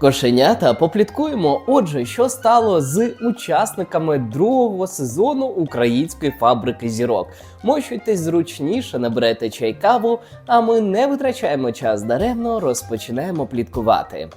Кошенята попліткуємо. Отже, що стало з учасниками другого сезону української фабрики зірок. Мощуйтесь зручніше, наберете чай каву, а ми не витрачаємо час даремно, розпочинаємо пліткувати.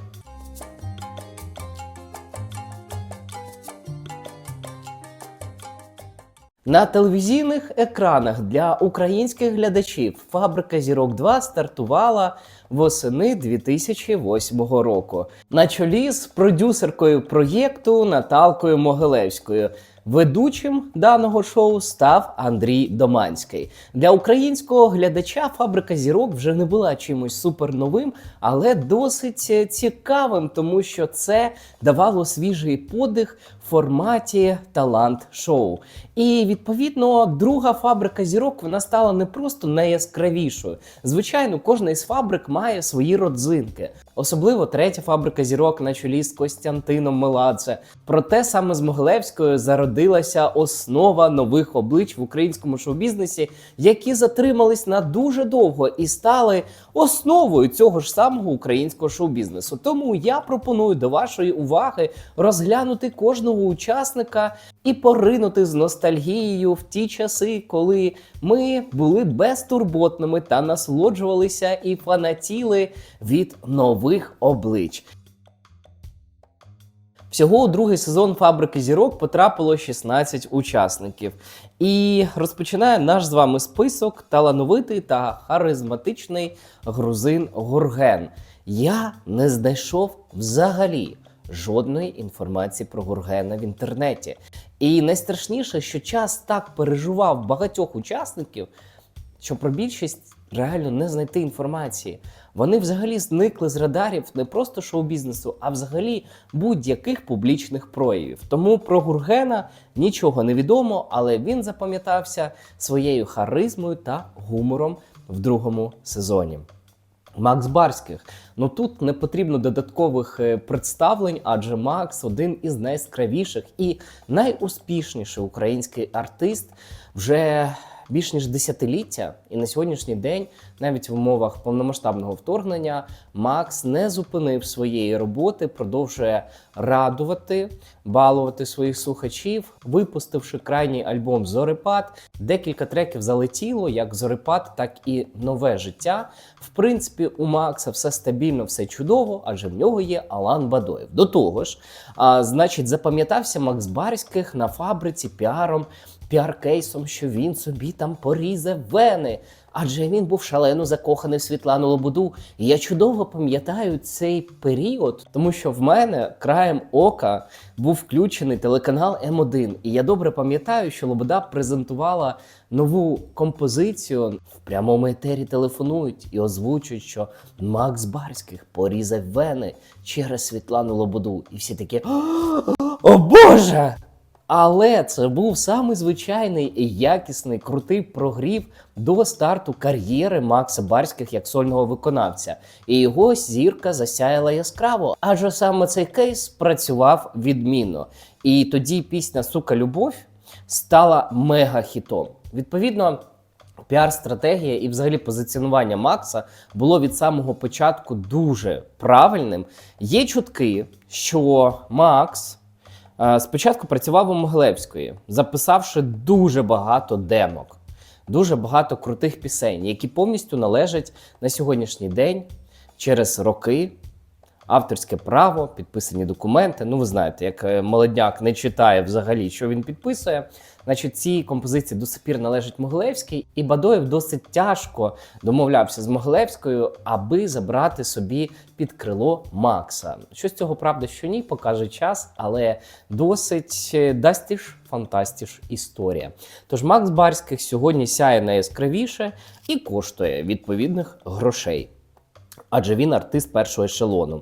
На телевізійних екранах для українських глядачів фабрика зірок 2 стартувала восени 2008 року на чолі з продюсеркою проєкту Наталкою Могилевською. Ведучим даного шоу став Андрій Доманський. Для українського глядача фабрика зірок вже не була чимось суперновим, але досить цікавим, тому що це давало свіжий подих в форматі талант-шоу. І відповідно друга фабрика зірок вона стала не просто найяскравішою. Звичайно, кожна із фабрик має свої родзинки. Особливо третя фабрика зірок на чолі з Костянтином Меладзе. Проте саме з Могилевською зародилася основа нових облич в українському шоу-бізнесі, які затримались на дуже довго і стали основою цього ж самого українського шоу-бізнесу. Тому я пропоную до вашої уваги розглянути кожного учасника і поринути з ностальгією в ті часи, коли ми були безтурботними та насолоджувалися і фанатіли від нових облич. Всього у другий сезон фабрики зірок потрапило 16 учасників. І розпочинає наш з вами список талановитий та харизматичний грузин Гурген. Я не знайшов взагалі жодної інформації про Гургена в інтернеті. І найстрашніше, що час так переживав багатьох учасників, що про більшість реально не знайти інформації. Вони взагалі зникли з радарів не просто шоу-бізнесу, а взагалі будь-яких публічних проявів. Тому про Гургена нічого не відомо, але він запам'ятався своєю харизмою та гумором в другому сезоні. Макс Барських. Ну тут не потрібно додаткових е, представлень, адже Макс один із найяскравіших і найуспішніший український артист вже більш ніж десятиліття. І на сьогоднішній день, навіть в умовах повномасштабного вторгнення, Макс не зупинив своєї роботи, продовжує радувати, балувати своїх слухачів, випустивши крайній альбом Зорепад. Декілька треків залетіло, як Зорепад, так і нове життя. В принципі, у Макса все стабільно, все чудово, адже в нього є Алан Бадоєв. До того ж, а, значить, запам'ятався Макс Барських на фабриці піаром, піар-кейсом, що він собі там порізав вени. Адже він був шалено закоханий в Світлану Лободу. І я чудово пам'ятаю цей період, тому що в мене краєм ока був включений телеканал М1. І я добре пам'ятаю, що Лобода презентувала нову композицію в прямому етері телефонують і озвучують, що Макс Барських порізав вени через Світлану Лободу. І всі такі О Боже! Але це був самий звичайний і якісний крутий прогрів до старту кар'єри Макса Барських як сольного виконавця. І його зірка засяяла яскраво, адже саме цей кейс працював відмінно. І тоді пісня Сука Любов стала мега-хітом. Відповідно. Піар-стратегія і взагалі позиціонування Макса було від самого початку дуже правильним. Є чутки, що Макс спочатку працював у Могилевської, записавши дуже багато демок, дуже багато крутих пісень, які повністю належать на сьогоднішній день через роки. Авторське право, підписані документи. Ну, ви знаєте, як е, молодняк не читає взагалі, що він підписує. Значить, ці композиції до сих пір належать Могилевській, і Бадоєв досить тяжко домовлявся з Могилевською, аби забрати собі під крило Макса. Що з цього правда, що ні, покаже час, але досить е, дастіш фантастіш історія. Тож Макс Барських сьогодні сяє найяскравіше і коштує відповідних грошей адже він артист першого ешелону.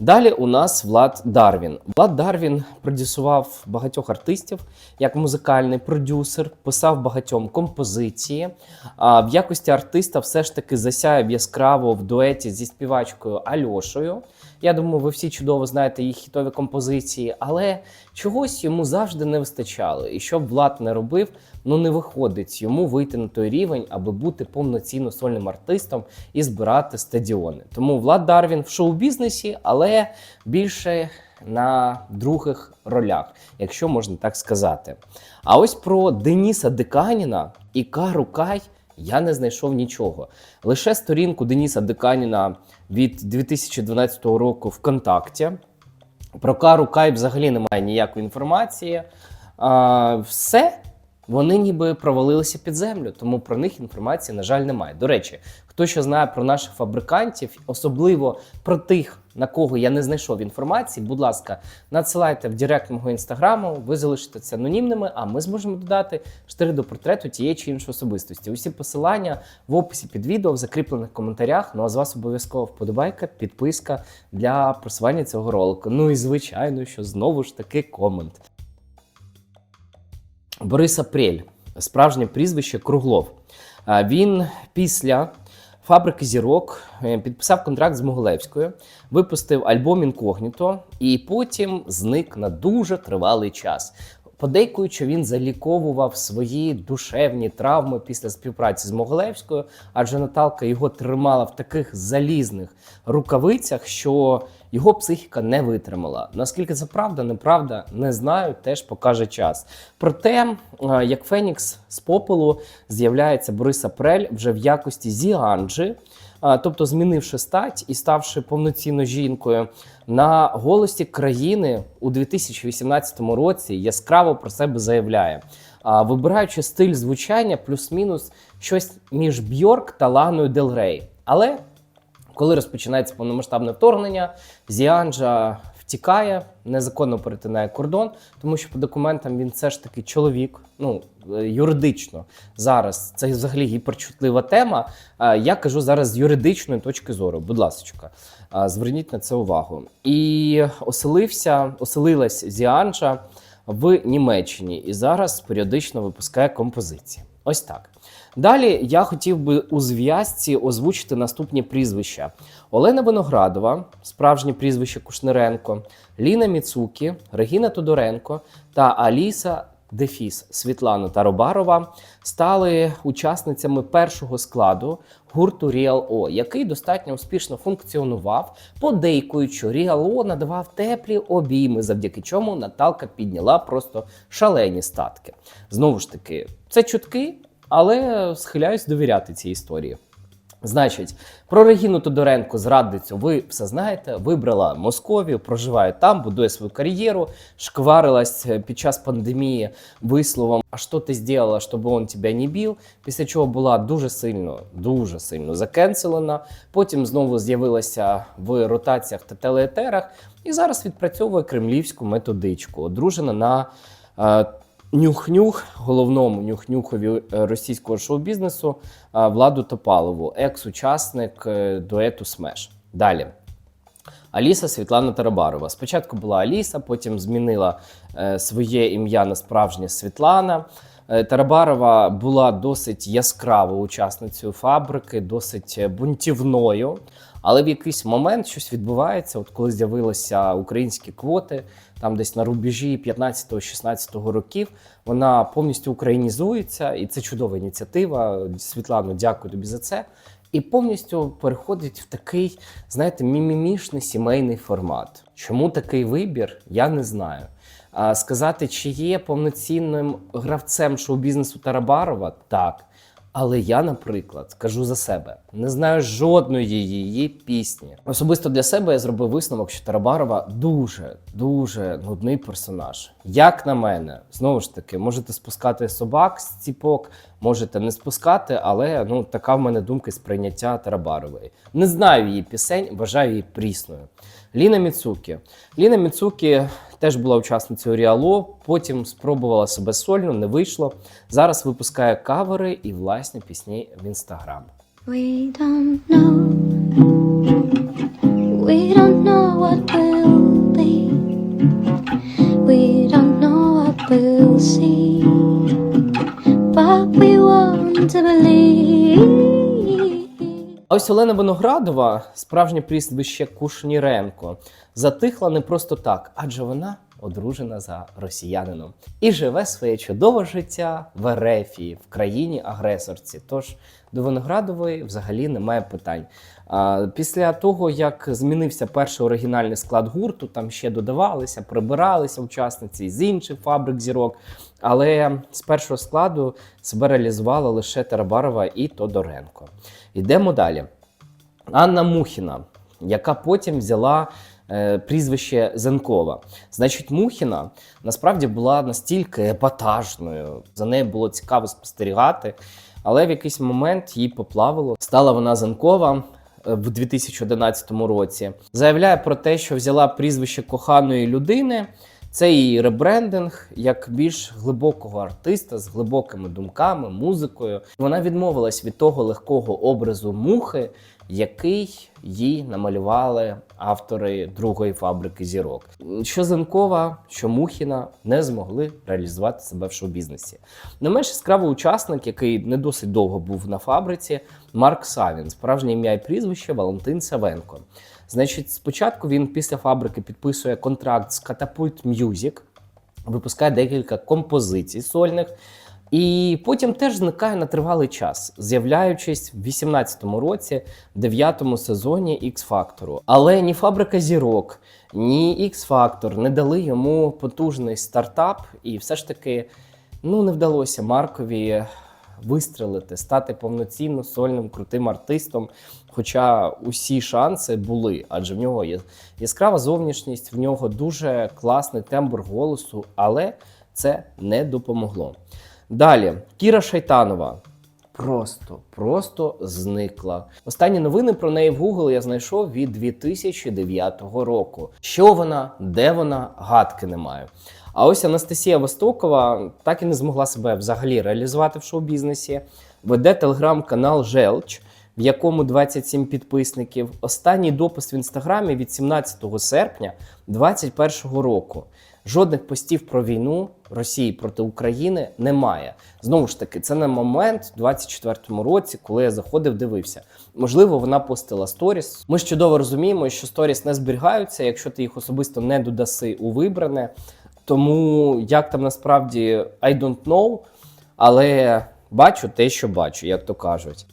Далі у нас Влад Дарвін. Влад Дарвін продюсував багатьох артистів як музикальний продюсер, писав багатьом композиції. А в якості артиста все ж таки засяяв яскраво в дуеті зі співачкою Альошею. Я думаю, ви всі чудово знаєте їх хітові композиції, але чогось йому завжди не вистачало. І що б Влад не робив, ну не виходить йому вийти на той рівень, аби бути повноцінно сольним артистом і збирати стадіони. Тому Влад Дарвін в шоу-бізнесі, але більше на других ролях, якщо можна так сказати. А ось про Деніса Деканіна і Кару Кай я не знайшов нічого. Лише сторінку Деніса Деканіна від 2012 року ВКонтакті. Про Кару Кай взагалі немає ніякої інформації. А, все, вони ніби провалилися під землю, тому про них інформації, на жаль, немає. До речі, хто що знає про наших фабрикантів, особливо про тих, на кого я не знайшов інформації, будь ласка, надсилайте в директ мого інстаграму, ви залишитеся анонімними, а ми зможемо додати штири до портрету тієї чи іншої особистості. Усі посилання в описі під відео, в закріплених коментарях. Ну а з вас обов'язково вподобайка, підписка для просування цього ролику. Ну і звичайно, що знову ж таки комент. Борис Апрель, справжнє прізвище Круглов. Він після фабрики зірок е, підписав контракт з Могилевською, випустив альбом Інкогніто і потім зник на дуже тривалий час. Подейкують, що він заліковував свої душевні травми після співпраці з Могилевською, адже Наталка його тримала в таких залізних рукавицях, що його психіка не витримала. Наскільки це правда, неправда, не знаю, теж покаже час. Проте, е, як Фенікс з попелу з'являється Борис Апрель вже в якості Зіанджі, а, тобто змінивши стать і ставши повноцінно жінкою на голосі країни у 2018 році, яскраво про себе заявляє. Вибираючи стиль звучання, плюс-мінус щось між Бьорк та Ланою Делрей. Але коли розпочинається повномасштабне вторгнення, Зіанджа втікає, незаконно перетинає кордон, тому що по документам він все ж таки чоловік. Ну е, юридично зараз це взагалі гіперчутлива тема. Я кажу зараз з юридичної точки зору. Будь ласка, зверніть на це увагу. І оселився, оселилась Зіанджа в Німеччині і зараз періодично випускає композиції. Ось так. Далі я хотів би у зв'язці озвучити наступні прізвища: Олена Виноградова, справжнє прізвище Кушниренко, Ліна Міцукі, Регіна Тодоренко та Аліса Дефіс Світлана Таробарова стали учасницями першого складу гурту O, який достатньо успішно функціонував, Real O надавав теплі обійми, завдяки чому Наталка підняла просто шалені статки. Знову ж таки, це чутки, але схиляюсь довіряти цій історії. Значить, про Регіну Тодоренко, зрадницю, ви все знаєте. Вибрала Московію, проживає там, будує свою кар'єру, шкварилась е, під час пандемії висловом А що ти зробила, щоб він тебе не бив? Після чого була дуже сильно, дуже сильно закенселена. Потім знову з'явилася в ротаціях та телеетерах, і зараз відпрацьовує кремлівську методичку, одружена на. Нюх-нюх, головному нюх-нюхові е, російського шоу-бізнесу е, Владу Топалову, екс-учасник е, дуету Смеш. Далі. Аліса Світлана Тарабарова. Спочатку була Аліса, потім змінила своє ім'я на справжнє Світлана. Е, Тарабарова була досить яскравою учасницею фабрики, досить е, бунтівною. Але в якийсь момент щось відбувається, от коли з'явилися українські квоти, там десь на рубежі 15-16 років, вона повністю українізується, і це чудова ініціатива. Світлано, дякую тобі за це. І повністю переходить в такий, знаєте, мімімішний сімейний формат. Чому такий вибір, я не знаю. Сказати, чи є повноцінним гравцем шоу-бізнесу Тарабарова, так. Але я, наприклад, кажу за себе, не знаю жодної її пісні. Особисто для себе я зробив висновок, що Тарабарова дуже дуже нудний персонаж. Як на мене, знову ж таки, можете спускати собак з ціпок, можете не спускати, але ну така в мене думка сприйняття Тарабарової. Не знаю її пісень, вважаю її прісною. Ліна Міцукі. Ліна Міцукі теж була учасницею Ріало, потім спробувала себе сольно, не вийшло. Зараз випускає кавери і власні пісні в інстаграм. We'll see. But we want to believe. А ось Олена Виноградова, справжнє прізвище Кушніренко, затихла не просто так, адже вона одружена за росіянином і живе своє чудове життя в Ерефії, в країні агресорці. Тож до Виноградової взагалі немає питань. Після того, як змінився перший оригінальний склад гурту, там ще додавалися, прибиралися учасниці з інших фабрик зірок. Але з першого складу себе реалізувала лише Тарабарова і Тодоренко. Йдемо далі. Анна Мухіна, яка потім взяла е, прізвище Зенкова. Значить, Мухіна насправді була настільки епатажною, за нею було цікаво спостерігати, але в якийсь момент їй поплавило. Стала вона Зенкова. е, В 2011 році заявляє про те, що взяла прізвище коханої людини. Це її ребрендинг як більш глибокого артиста з глибокими думками, музикою. Вона відмовилась від того легкого образу мухи, який їй намалювали автори другої фабрики зірок. Що Зенкова, що Мухіна не змогли реалізувати себе в шоу-бізнесі. Не менш яскравий учасник, який не досить довго був на фабриці, Марк Савін, справжнє ім'я і прізвище Валентин Савенко. Значить, спочатку він після фабрики підписує контракт з Catapult Music, випускає декілька композицій сольних. І потім теж зникає на тривалий час, з'являючись в 18-му році, в 9-му сезоні X Factor. Але ні фабрика зірок, ні X Factor не дали йому потужний стартап, і все ж таки ну, не вдалося Маркові вистрелити, стати повноцінно сольним крутим артистом. Хоча усі шанси були, адже в нього є яскрава зовнішність, в нього дуже класний тембр голосу, але це не допомогло. Далі, Кіра Шайтанова. Просто, просто зникла. Останні новини про неї в Google я знайшов від 2009 року. Що вона, де вона, гадки не маю. А ось Анастасія Востокова так і не змогла себе взагалі реалізувати в шоу-бізнесі. Веде телеграм-канал Желч, в якому 27 підписників. Останній допис в інстаграмі від 17 серпня 2021 року. Жодних постів про війну Росії проти України немає. Знову ж таки, це на момент у 24-му році, коли я заходив, дивився. Можливо, вона постила сторіс. Ми ж чудово розуміємо, що сторіс не зберігаються, якщо ти їх особисто не додаси у вибране. Тому як там насправді I don't know, але бачу те, що бачу, як то кажуть.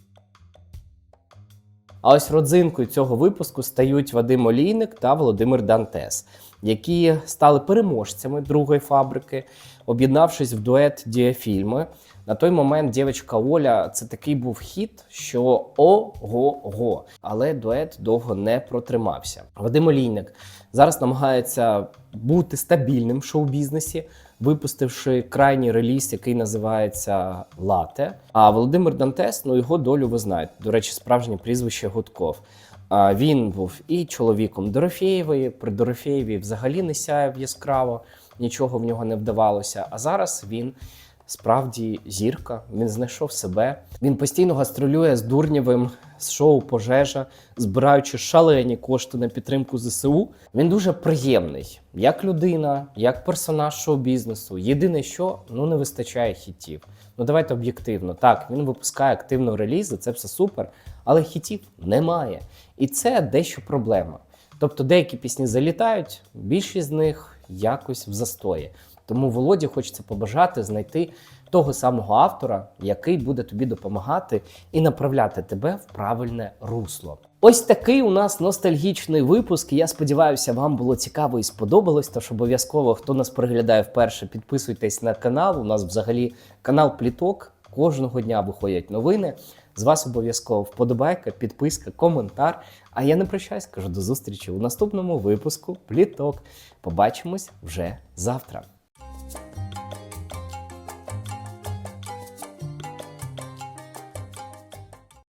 А ось родзинкою цього випуску стають Вадим Олійник та Володимир Дантес, які стали переможцями другої фабрики, об'єднавшись в дует діафільми. На той момент дівчинка Оля це такий був хіт, що ого-го. Але дует довго не протримався. Вадим Олійник зараз намагається бути стабільним в шоу-бізнесі, випустивши крайній реліз, який називається Лате. А Володимир Дантес, ну його долю ви знаєте. До речі, справжнє прізвище Гудков. А він був і чоловіком Дорофєєвої. При Дорофєєві взагалі не сяяв яскраво, нічого в нього не вдавалося. А зараз він справді зірка. Він знайшов себе. Він постійно гастролює з Дурнєвим з шоу Пожежа, збираючи шалені кошти на підтримку ЗСУ. Він дуже приємний, як людина, як персонаж шоу-бізнесу. Єдине, що ну не вистачає хітів. Ну давайте об'єктивно. Так, він випускає активно релізи, це все супер, але хітів немає. І це дещо проблема. Тобто деякі пісні залітають, більшість з них якось в застої. Тому Володі хочеться побажати знайти того самого автора, який буде тобі допомагати і направляти тебе в правильне русло. Ось такий у нас ностальгічний випуск. Я сподіваюся, вам було цікаво і сподобалось. Тож обов'язково, хто нас переглядає вперше, підписуйтесь на канал. У нас взагалі канал Пліток. Кожного дня виходять новини. З вас обов'язково вподобайка, підписка, коментар. А я не прощаюсь, кажу до зустрічі у наступному випуску Пліток. Побачимось вже завтра.